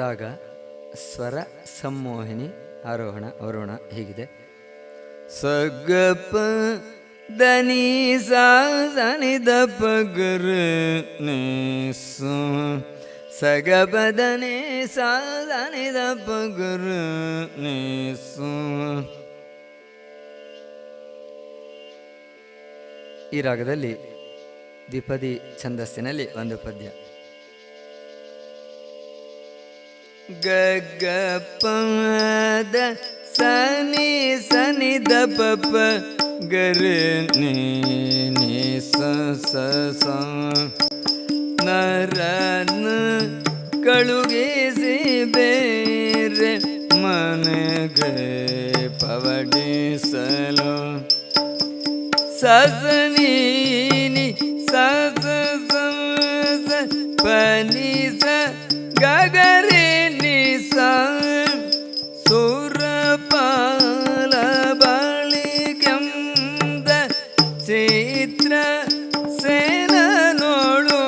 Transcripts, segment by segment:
ರಾಗ ಸ್ವರ ಸಂಮೋಹಿನಿ ಆರೋಹಣ ಅವರೋಹಣ ಹೀಗಿದೆ. ಸಗಪ ದನಿ ಸನಿ ದಪ ಗುರು ನೀ ಸು ಸಗಪ ದನಿ ಸನಿ ದಪ ಗುರು ನೀ ಸು ಈ ರಾಗದಲ್ಲಿ ದ್ವಿಪದಿ ಛಂದಸ್ಸಿನಲ್ಲಿ ಒಂದು ಪದ್ಯ. ಗಗಪದ ಸನಿ ಸನಿ ದ ಪಪ ಗರ ನೀ ಸ ನರನ ಕಳುಗಿಸಿ ಬೇರೆ ಮನಗೆ ಪವಡಿಸಲು ಸಸನೀನಿ ಸಸ ಪನಿ ಸ ನಿ ಸ ಸುರಪಾಲ ಬಳಿಕೆಂದ ಚಿತ್ರ ಸೇನ ನೋಳು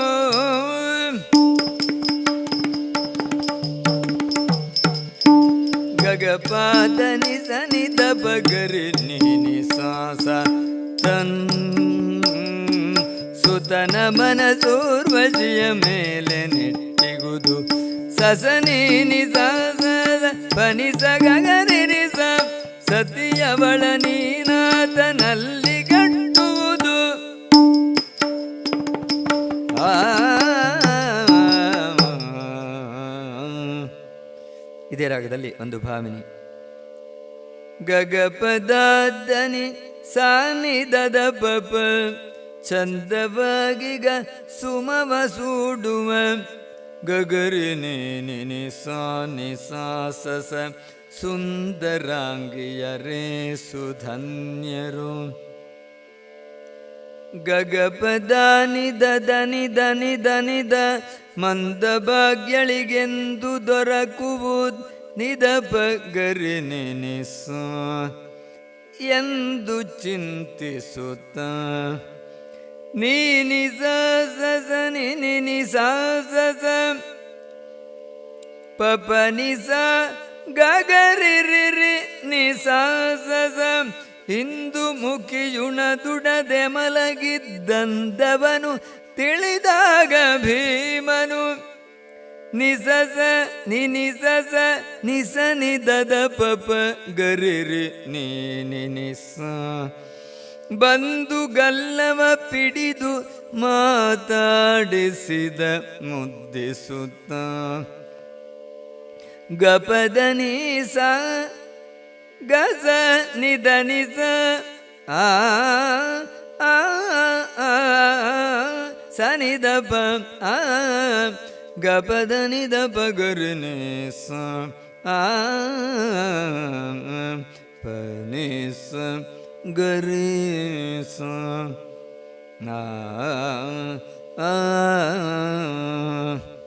ಗಗಪಾದ ನಿಸ ನಿದ ಬಗರಿ ನೀನಿ ಸಾಸ ತನ್ ಸುತನ ಮನಸೂರ್ವಜಿಯ ಮೇಲೆ ನೆಟ್ಟಿಗುದು ಸಸನೀನಿ ಸಾಸದ ಪನಿಸ ಗಗರಿ ಸ ಸತಿಯವಳ ನೀನಾತನಲ್ಲಿ ಕಟ್ಟುವುದು ಇದೇ ರಾಗದಲ್ಲಿ ಒಂದು ಭಾವಿನಿ ಗಗಪದಾದನಿ ಸಾನಿದದ ಪಪ ಚಂದವಾಗಿಗ ಸುಮವ ಸೂಡುವ ಗಗರಿ ನಿ ಸಾನಿ ಸಾಸಸ ಸುಂದರಾಂಗಿಯರೇ ಸುಧನ್ಯರು ಗಗಪದಾನಿ ದನಿ ದನಿ ದನಿದ ಮಂದ ಭಾಗ್ಯಳಿಗೆಂದು ದೊರಕುವುದು ನೆನೆಸ ಎಂದು ಚಿಂತಿಸುತ್ತ ನೀನಿ ಸ ಸ ನಿ ಸಾಸ ಪಪ ನಿಸ ಗಗರಿರಿ ನಿ ಸಾಸ ಹಿಂದು ಮುಖಿಯುಣದುಡದೆ ಮಲಗಿದ್ದಂದವನು, ತಿಳಿದಾಗ ಭೀಮನು. ನಿಸಸ ನಿ ನಿಸಸ ನಿಸ ನಿದದ ಪಪ ಗರಿರಿ ನೀ ನಿ ನಿಸ ಬಂದು ಗಲ್ಲವ ಪಿಡಿದು ಮಾತಾಡಿಸಿದ ಮುದ್ದಿಸುತ್ತ ಗಪದನೀಸ ಗಜ ಗಸ ನಿದ ನಿಸ ಆ ಆ ಆ ಗಪದ ನಿದ ಪಗರು ಸ ಆ, ಪನಿಸ. गरसा आ, आ, आ, आ